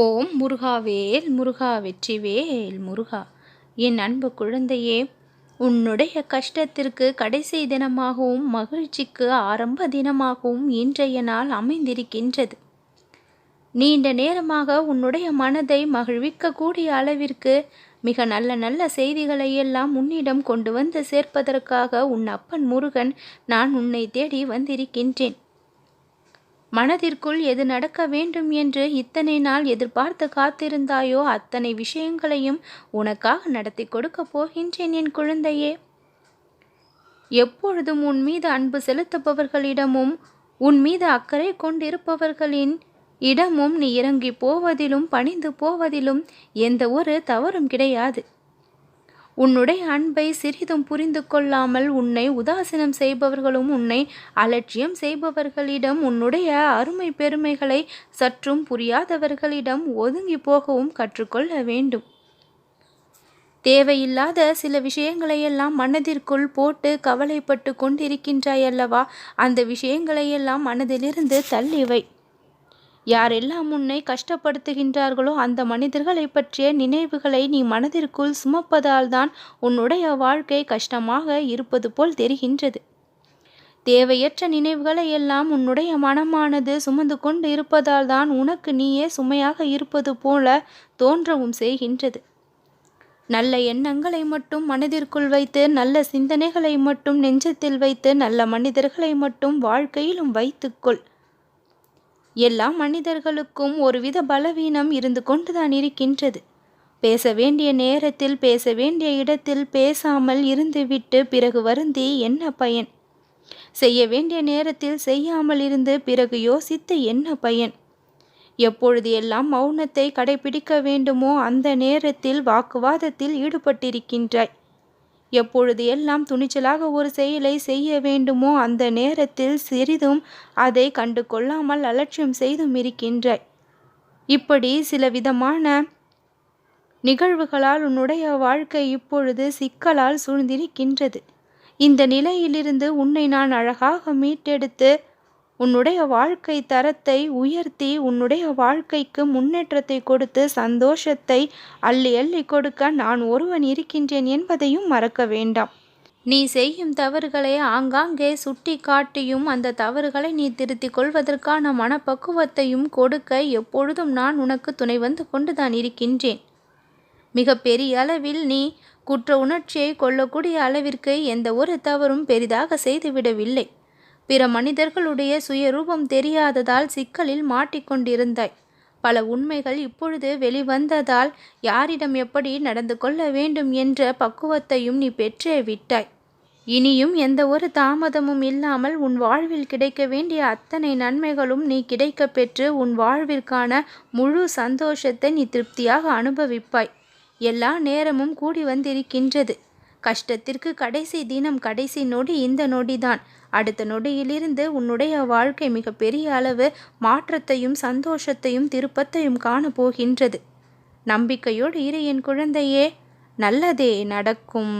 ஓம் முருகாவேல் முருகா வெற்றிவேல் முருகா. என் அன்பு குழந்தையே உன்னுடைய கஷ்டத்திற்கு கடைசி தினமாகவும் மகிழ்ச்சிக்கு ஆரம்ப தினமாகவும் இன்றைய நாள் அமைந்திருக்கின்றது. நீண்ட நேரமாக உன்னுடைய மனதை மகிழ்விக்கக்கூடிய அளவிற்கு மிக நல்ல நல்ல செய்திகளை எல்லாம் உன்னிடம் கொண்டு வந்து சேர்ப்பதற்காக உன் அப்பன் முருகன் நான் உன்னை தேடி வந்திருக்கின்றேன். மனதிற்குள் எது நடக்க வேண்டும் என்று இத்தனை நாள் எதிர்பார்த்து காத்திருந்தாயோ அத்தனை விஷயங்களையும் உனக்காக நடத்தி கொடுக்கப் போகின்றேன் என் குழந்தையே. எப்பொழுதும் உன் மீது அன்பு செலுத்துபவர்களிடமும் உன் மீது அக்கறை கொண்டிருப்பவர்களின் இடமும் நீ இறங்கி போவதிலும் பணிந்து போவதிலும் எந்த ஒரு தவறும் கிடையாது. உன்னுடைய அன்பை சிறிதும் புரிந்து கொள்ளாமல் உன்னை உதாசீனம் செய்பவர்களும் உன்னை அலட்சியம் செய்பவர்களிடம் உன்னுடைய அருமை பெருமைகளை சற்றும் புரியாதவர்களிடம் ஒதுங்கி போகவும் கற்றுக்கொள்ள வேண்டும். தேவையில்லாத சில விஷயங்களையெல்லாம் மனதிற்குள் போட்டு கவலைப்பட்டு கொண்டிருக்கின்றாயல்லவா அந்த விஷயங்களையெல்லாம் மனதிலிருந்து தள்ளிவை யாரெல்லாம் உன்னை கஷ்டப்படுத்துகின்றார்களோ அந்த மனிதர்களை பற்றிய நினைவுகளை நீ மனதிற்குள் சுமப்பதால் தான் உன்னுடைய வாழ்க்கை கஷ்டமாக இருப்பது போல் தெரிகின்றது. தேவையற்ற நினைவுகளை எல்லாம் உன்னுடைய மனமானது சுமந்து கொண்டு இருப்பதால் தான் உனக்கு நீயே சுமையாக இருப்பது போல தோன்றவும் செய்கின்றது. நல்ல எண்ணங்களை மட்டும் மனதிற்குள் வைத்து நல்ல சிந்தனைகளை மட்டும் நெஞ்சத்தில் வைத்து நல்ல மனிதர்களை மட்டும் வாழ்க்கையிலும் வைத்துக்கொள். எல்லா மனிதர்களுக்கும் ஒருவித பலவீனம் இருந்து கொண்டுதான் இருக்கின்றது. பேச வேண்டிய நேரத்தில் பேச வேண்டிய இடத்தில் பேசாமல் இருந்துவிட்டு பிறகு வருந்தி என்ன பயன்? செய்ய வேண்டிய நேரத்தில் செய்யாமல் இருந்து பிறகு யோசித்து என்ன பயன்? எப்பொழுது எல்லாம் மௌனத்தை கடைபிடிக்க வேண்டுமோ அந்த நேரத்தில் வாக்குவாதத்தில் ஈடுபட்டிருக்கின்றாய். எப்பொழுது எல்லாம் துணிச்சலாக ஒரு செயலை செய்ய வேண்டுமோ அந்த நேரத்தில் சிறிதும் அதை கண்டு கொள்ளாமல் அலட்சியம் செய்தும் இருக்கின்றாய். இப்படி சில விதமான நிகழ்வுகளால் உன்னுடைய வாழ்க்கை இப்பொழுது சிக்கலால் சூழ்ந்திருக்கின்றது. இந்த நிலையிலிருந்து உன்னை நான் அழகாக மீட்டெடுத்து உன்னுடைய வாழ்க்கை தரத்தை உயர்த்தி உன்னுடைய வாழ்க்கைக்கு முன்னேற்றத்தை கொடுத்து சந்தோஷத்தை அள்ளி அள்ளி கொடுக்க நான் ஒருவன் இருக்கின்றேன் என்பதையும் மறக்க வேண்டாம். நீ செய்யும் தவறுகளை ஆங்காங்கே சுட்டி காட்டியும் அந்த தவறுகளை நீ திருத்திக் கொள்வதற்கான மனப்பக்குவத்தையும் கொடுக்க எப்பொழுதும் நான் உனக்கு துணை வந்து கொண்டுதான் இருக்கின்றேன். மிக பெரிய அளவில் நீ குற்ற உணர்ச்சியை கொள்ளக்கூடிய அளவிற்கு எந்த ஒரு தவறும் பெரிதாக செய்துவிடவில்லை. பிற மனிதர்களுடைய சுயரூபம் தெரியாததால் சிக்கலில் மாட்டிக்கொண்டிருந்தாய். பல உண்மைகள் இப்பொழுது வெளிவந்ததால் யாரிடம் எப்படி நடந்து கொள்ள வேண்டும் என்ற பக்குவத்தையும் நீ பெற்றே விட்டாய். இனியும் எந்த ஒரு தாமதமும் இல்லாமல் உன் வாழ்வில் கிடைக்க வேண்டிய அத்தனை நன்மைகளும் நீ கிடைக்க பெற்று உன் வாழ்விற்கான முழு சந்தோஷத்தை நீ திருப்தியாக அனுபவிப்பாய். எல்லா நேரமும் கூடி வந்திருக்கின்றது. கஷ்டத்திற்கு கடைசி தினம் கடைசி நொடி இந்த நொடிதான். அடுத்த நொடியிலிருந்து உன்னுடைய வாழ்க்கை மிக பெரிய அளவு மாற்றத்தையும் சந்தோஷத்தையும் திருப்பத்தையும் காணப்போகின்றது. நம்பிக்கையோடு இரு என் குழந்தையே நல்லதே நடக்கும்.